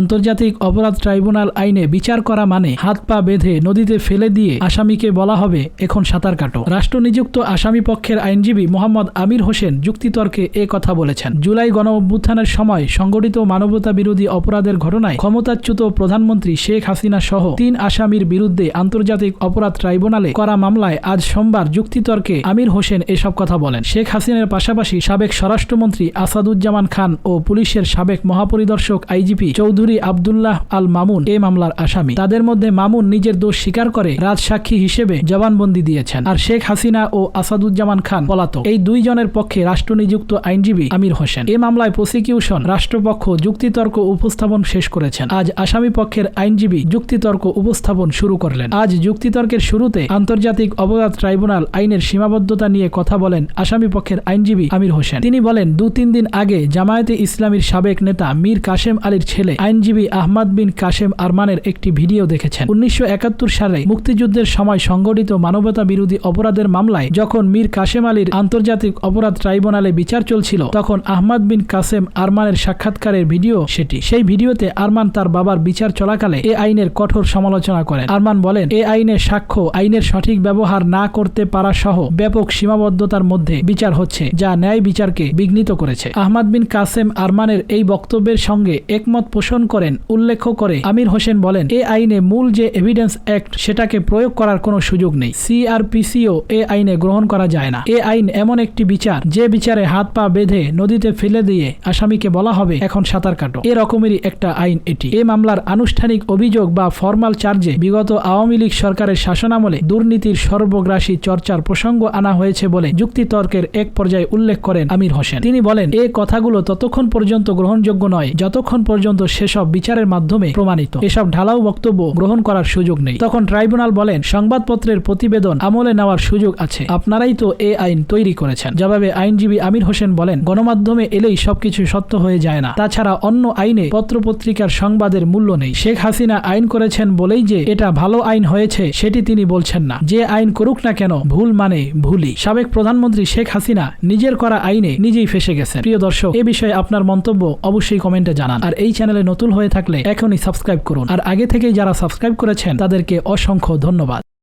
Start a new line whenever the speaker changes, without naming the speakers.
আন্তর্জাতিক অপরাধ ট্রাইব্যুনাল আইনে বিচার করা মানে হাত পা বেঁধে নদীতে ফেলে দিয়ে আসামিকে বলা হবে এখন সাঁতার কাটো রাষ্ট্রনিযুক্ত আসামি পক্ষের আইনজীবী মোহাম্মদ আমির হোসেন যুক্তিতর্কে এ কথা বলেছেন জুলাই গণ অভ্যুত্থানের সময় সংগঠিত মানবতা বিরোধী অপরাধের ঘটনায় ক্ষমতাচ্যুত প্রধানমন্ত্রী শেখ হাসিনা সহ তিন আসামির বিরুদ্ধে আন্তর্জাতিক অপরাধ ট্রাইব্যুনালে করা মামলায় আজ সোমবার যুক্তিতর্কে আমির হোসেন এসব কথা বলেন শেখ হাসিনার পাশাপাশি সাবেক স্বরাষ্ট্রমন্ত্রী আসাদুজ্জামান খান ও পুলিশের সাবেক মহাপরিদর্শক আইজিপি চৌধুরী চৌধুরী আবদুল্লাহ আল মামুন এই মামলার আসামি তাদের মধ্যে মামুন নিজের দোষ স্বীকার করে রাজসাক্ষী হিসেবে জবানবন্দি দিয়েছেন আর শেখ হাসিনা ও আসাদুজ্জামান খান পলাতক এই দুই জনের পক্ষে রাষ্ট্রনিযুক্ত আইনজীবী আমির হোসেন এ মামলায় প্রসিকিউশন রাষ্ট্রপক্ষ যুক্তিতর্ক উপস্থাপন শেষ করেছেন আজ আসামি পক্ষের আইনজীবী যুক্তিতর্ক উপস্থাপন শুরু করলেন আজ যুক্তিতর্কের শুরুতে আন্তর্জাতিক অপরাধ ট্রাইব্যুনাল আইনের সীমাবদ্ধতা নিয়ে কথা বলেন আসামি পক্ষের আইনজীবী আমির হোসেন তিনি বলেন দু তিন দিন আগে জামায়াতে ইসলামীর সাবেক নেতা মীর কাশেম আলীর ছেলে আইন আইনজীবী আহমদ বিন কাশেম আরমানের একটি ভিডিও দেখেছেন উনিশশো সালে মুক্তিযুদ্ধের সময় সংগঠিত মানবতা বিরোধী অপরাধের মামলায় যখন মীর কাশেম আলীর আন্তর্জাতিক অপরাধ ট্রাইব্যুনালে বিচার চলছিল তখন আহমদ বিন কাশেম আরমানের সাক্ষাৎকারের ভিডিও সেটি সেই ভিডিওতে আরমান তার বাবার বিচার চলাকালে এ আইনের কঠোর সমালোচনা করেন আরমান বলেন এ আইনের সাক্ষ্য আইনের সঠিক ব্যবহার না করতে পারা সহ ব্যাপক সীমাবদ্ধতার মধ্যে বিচার হচ্ছে যা ন্যায় বিচারকে বিঘ্নিত করেছে আহমাদ বিন কাসেম আরমানের এই বক্তব্যের সঙ্গে একমত পোষণ গ্রহণ করেন উল্লেখ করে আমির হোসেন বলেন এ আইনে মূল যে এভিডেন্স অ্যাক্ট সেটাকে প্রয়োগ করার কোনো সুযোগ নেই সিআরপিসিও এ আইনে গ্রহণ করা যায় না এ আইন এমন একটি বিচার যে বিচারে হাত পা বেঁধে নদীতে ফেলে দিয়ে আসামিকে বলা হবে এখন সাঁতার কাটো এরকমেরই একটা আইন এটি এ মামলার আনুষ্ঠানিক অভিযোগ বা ফর্মাল চার্জে বিগত আওয়ামী লীগ সরকারের শাসনামলে দুর্নীতির সর্বগ্রাসী চর্চার প্রসঙ্গ আনা হয়েছে বলে যুক্তিতর্কের এক পর্যায়ে উল্লেখ করেন আমির হোসেন তিনি বলেন এ কথাগুলো ততক্ষণ পর্যন্ত গ্রহণযোগ্য নয় যতক্ষণ পর্যন্ত সে এসব বিচারের মাধ্যমে প্রমাণিত এসব ঢালাও বক্তব্য গ্রহণ করার সুযোগ নেই তখন ট্রাইব্যুনাল বলেন সংবাদপত্রের প্রতিবেদন আমলে নেওয়ার সুযোগ আছে আপনারাই তো এ আইন তৈরি করেছেন জবাবে আইনজীবী আমির হোসেন বলেন গণমাধ্যমে এলেই সবকিছু সত্য হয়ে যায় না তাছাড়া অন্য আইনে পত্রপত্রিকার সংবাদের মূল্য নেই শেখ হাসিনা আইন করেছেন বলেই যে এটা ভালো আইন হয়েছে সেটি তিনি বলছেন না যে আইন করুক না কেন ভুল মানে ভুলি সাবেক প্রধানমন্ত্রী শেখ হাসিনা নিজের করা আইনে নিজেই ফেসে গেছেন প্রিয় দর্শক এ বিষয়ে আপনার মন্তব্য অবশ্যই কমেন্টে জানান আর এই চ্যানেলে নতুন নতুন হয়ে থাকলে এখনই সাবস্ক্রাইব করুন আর আগে থেকে যারা সাবস্ক্রাইব করেছেন তাদেরকে অসংখ্য ধন্যবাদ